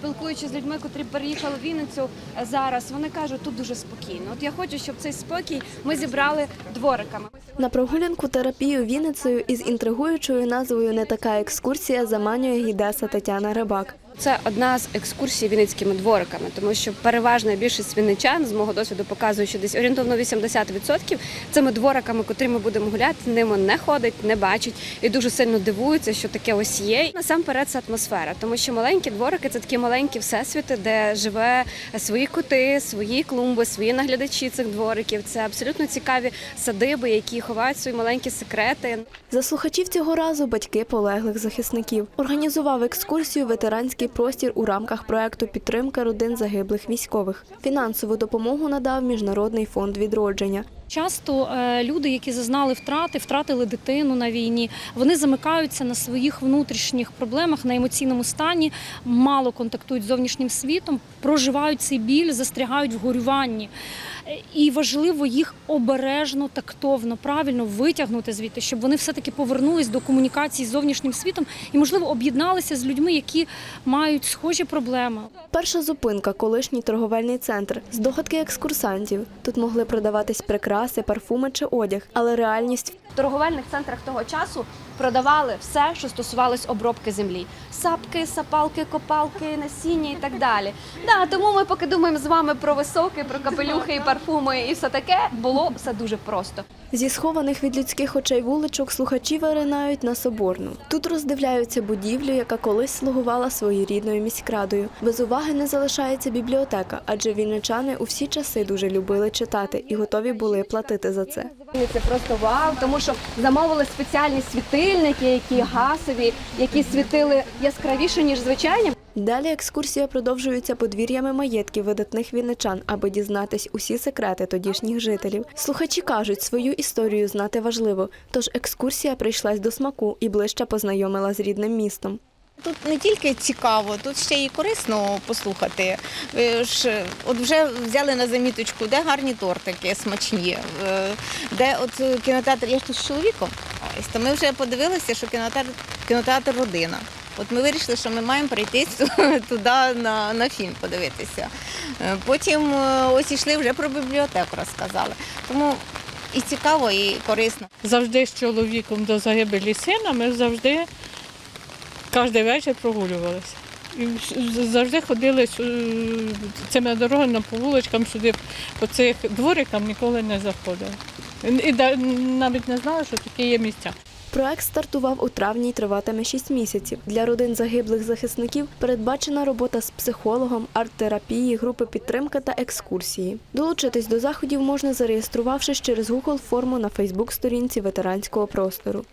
Спілкуючись з людьми, котрі переїхали в Вінницю е, зараз, вони кажуть, тут дуже спокійно. От я хочу, щоб цей спокій ми зібрали двориками. На прогулянку терапію Вінницею із інтригуючою назвою Не така екскурсія заманює гідеса Тетяна Рибак. Це одна з екскурсій вінницькими двориками, тому що переважна більшість вінничан з мого досвіду показує, що десь орієнтовно 80% цими двориками, котрі ми будемо гуляти, ними не ходить, не бачить і дуже сильно дивуються, що таке ось є. Насамперед це атмосфера, тому що маленькі дворики це такі маленькі всесвіти, де живе свої коти, свої клумби, свої наглядачі цих двориків. Це абсолютно цікаві садиби, які ховають свої маленькі секрети. За слухачів цього разу батьки полеглих захисників організував екскурсію ветеранський простір у рамках проекту Підтримка родин загиблих військових. Фінансову допомогу надав Міжнародний фонд відродження. Часто е, люди, які зазнали втрати, втратили дитину на війні, вони замикаються на своїх внутрішніх проблемах, на емоційному стані, мало контактують з зовнішнім світом, проживають цей біль, застрягають в горюванні. Е, І важливо їх обережно, тактовно, правильно витягнути звідти, щоб вони все-таки повернулись до комунікації з зовнішнім світом і, можливо, об'єдналися з людьми, які мають схожі проблеми. Перша зупинка колишній торговельний центр. Здогадки екскурсантів. Тут могли продаватись прикраси, парфуми чи одяг, але реальність В торговельних центрах того часу продавали все, що стосувалось обробки землі: сапки, сапалки, копалки, насіння і так далі. Да, тому ми поки думаємо з вами про високи, про капелюхи і парфуми, і все таке було все дуже просто. Зі схованих від людських очей вуличок слухачі виринають на Соборну. Тут роздивляються будівлю, яка колись слугувала своєрідною міськрадою. Без уваги не залишається бібліотека, адже вінничани у всі часи дуже любили читати і готові були платити за це. Це просто вау, тому що замовили спеціальні світильники, які гасові, які світили яскравіше ніж звичайні. Далі екскурсія продовжується подвір'ями маєтків видатних вінничан, аби дізнатись усі секрети тодішніх жителів. Слухачі кажуть, свою історію знати важливо, тож екскурсія прийшлась до смаку і ближче познайомила з рідним містом. Тут не тільки цікаво, тут ще й корисно послухати. Ви ж от вже взяли на заміточку, де гарні тортики смачні, е, де от кінотеатр, я ж тут з чоловіком, то ми вже подивилися, що кінотеатр, кінотеатр родина. От ми вирішили, що ми маємо прийти туди на, на фільм подивитися. Е, Потім е, ось ішли вже про бібліотеку розказали. Тому і цікаво, і корисно. завжди з чоловіком до загибелі сина, ми завжди кожен вечір прогулювалися. І завжди ходили цими дорогами по вуличкам сюди, по цих дворикам ніколи не заходили. І навіть не знали, що такі є місця. Проект стартував у травні й триватиме 6 місяців. Для родин загиблих захисників передбачена робота з психологом, арт-терапії, групи підтримки та екскурсії. Долучитись до заходів можна зареєструвавшись через Google форму на Фейсбук-сторінці ветеранського простору.